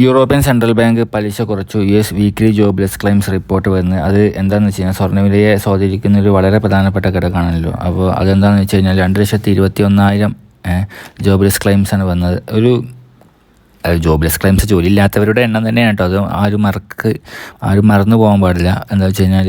European central bank പലിശ കുറച്ചു. U S weekly jobless claims report വരുന്നത്. അത് എന്താണെന്ന് വെച്ച് കഴിഞ്ഞാൽ സ്വർണവിലയെ സ്വാധീനിക്കുന്ന ഒരു വളരെ പ്രധാനപ്പെട്ട ഘടകമാണല്ലോ. അപ്പോൾ അതെന്താണെന്ന് വെച്ച് കഴിഞ്ഞാൽ രണ്ട് ലക്ഷത്തി ഇരുപത്തി ഒന്നായിരം ജോബ്ലെസ് ക്ലെയിംസ് ആണ് വന്നത്. ഒരു ജോബ്ലെസ് ക്ലെയിംസ് ജോലി ഇല്ലാത്തവരുടെ എണ്ണം തന്നെയാണ് കേട്ടോ. അത് ആരും മറക്ക് ആരും മറന്നു പോകാൻ പാടില്ല. എന്താ വെച്ച് കഴിഞ്ഞാൽ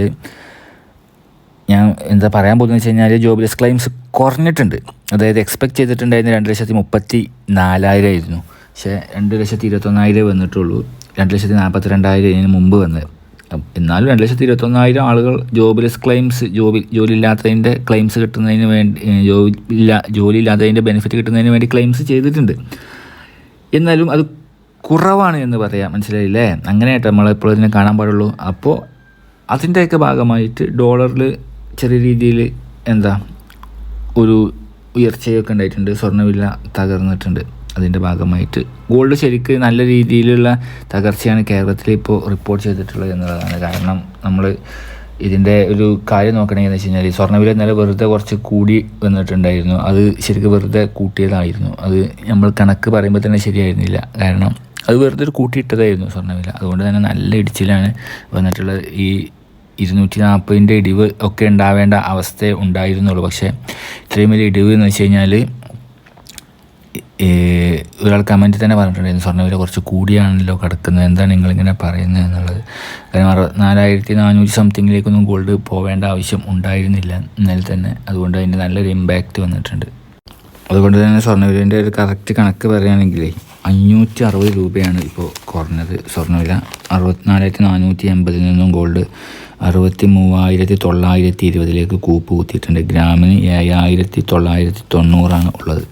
ഞാൻ എന്താ പറയാൻ പോകുന്നത് വെച്ച് കഴിഞ്ഞാൽ ജോബ്ലെസ് ക്ലെയിംസ് കുറഞ്ഞിട്ടുണ്ട്. അതായത് എക്സ്പെക്ട് ചെയ്തിട്ടുണ്ടായിരുന്ന രണ്ട് ലക്ഷത്തി മുപ്പത്തി നാലായിരം ആയിരുന്നു. പക്ഷേ രണ്ട് ലക്ഷത്തി ഇരുപത്തൊന്നായിരമേ വന്നിട്ടുള്ളൂ. രണ്ട് ലക്ഷത്തി നാൽപ്പത്തി രണ്ടായിരം ഇതിന് മുമ്പ് വന്നത് എന്നാലും രണ്ട് ലക്ഷത്തി ഇരുപത്തൊന്നായിരം ആളുകൾ ജോബ്ലെസ് ക്ലെയിംസ് ജോബി ജോലി ഇല്ലാത്തതിന്റെ ക്ലെയിംസ് കിട്ടുന്നതിന് വേണ്ടി ജോലി ഇല്ല ജോലി ഇല്ലാത്തതിന്റെ ബെനിഫിറ്റ് കിട്ടുന്നതിന് വേണ്ടി ക്ലെയിംസ് ചെയ്തിട്ടുണ്ട്. എന്നാലും അത് കുറവാണ് എന്ന് പറയാം. മനസ്സിലായില്ലേ? അങ്ങനെയായിട്ട് നമ്മളെപ്പോൾ ഇതിനെ കാണാൻ പാടുള്ളൂ. അപ്പോൾ അതിന്റെയൊക്കെ ഭാഗമായിട്ട് ഡോളറിൽ ചെറിയ രീതിയിൽ എന്താ ഒരു ഉയർച്ചയൊക്കെ ഉണ്ടായിട്ടുണ്ട്. സ്വർണവില തകർന്നിട്ടുണ്ട്. അതിന്റെ ഭാഗമായിട്ട്. ഗോൾഡ് ശരിക്ക് നല്ല രീതിയിലുള്ള തകർച്ചയാണ് കേരളത്തിൽ ഇപ്പോൾ റിപ്പോർട്ട് ചെയ്തിട്ടുള്ളത് എന്നുള്ളതാണ്. കാരണം നമ്മൾ ഇതിന്റെ ഒരു കാര്യം നോക്കണമെങ്കിൽ എന്ന് വെച്ച് കഴിഞ്ഞാൽ സ്വർണവില ഇന്നലെ വെറുതെ കുറച്ച് കൂടി വന്നിട്ടുണ്ടായിരുന്നു. അത് ശരിക്കും വെറുതെ കൂട്ടിയതായിരുന്നു. അത് നമ്മൾ കണക്ക് പറയുമ്പോൾ തന്നെ ശരിയായിരുന്നില്ല. കാരണം അത് വെറുതെ ഒരു കൂട്ടിയിട്ടതായിരുന്നു സ്വർണവില. അതുകൊണ്ട് തന്നെ നല്ല ഇടിച്ചിലാണ് വന്നിട്ടുള്ളത്. ഈ ഇരുന്നൂറ്റി നാൽപ്പതിന്റെ ഇടിവ് ഒക്കെ ഉണ്ടാവേണ്ട അവസ്ഥ ഉണ്ടായിരുന്നുള്ളൂ. പക്ഷേ ഇത്രയും വലിയ ഇടിവ് എന്ന് വെച്ച് കഴിഞ്ഞാൽ ഒരാൾ കമന്റിൽ തന്നെ പറഞ്ഞിട്ടുണ്ടായിരുന്നു സ്വർണവില കുറച്ച് കൂടിയാണല്ലോ കിടക്കുന്നത് എന്താണ് നിങ്ങളിങ്ങനെ പറയുന്നത് എന്നുള്ളത്? കാരണം നാലായിരത്തി നാനൂറ്റി സംതിങ്ങിലേക്കൊന്നും ഗോൾഡ് പോവേണ്ട ആവശ്യം ഉണ്ടായിരുന്നില്ല ഇന്നലെ തന്നെ അതുകൊണ്ട് അതിന്റെ നല്ലൊരു ഇമ്പാക്റ്റ് വന്നിട്ടുണ്ട്. അതുകൊണ്ട് തന്നെ സ്വർണവിലേന്റെ ഒരു കറക്റ്റ് കണക്ക് പറയുകയാണെങ്കിലേ അഞ്ഞൂറ്റി അറുപത് രൂപയാണ് ഇപ്പോൾ കുറഞ്ഞത് സ്വർണവില. അറുപത്തിനാലായിരത്തി നാനൂറ്റി എൺപതിൽ നിന്നും ഗോൾഡ് അറുപത്തി മൂവായിരത്തി തൊള്ളായിരത്തി ഇരുപതിലേക്ക് കൂപ്പ് കുത്തിയിട്ടുണ്ട്. ഗ്രാമിന് ഏഴായിരത്തി തൊള്ളായിരത്തി തൊണ്ണൂറാണ് ഉള്ളത്.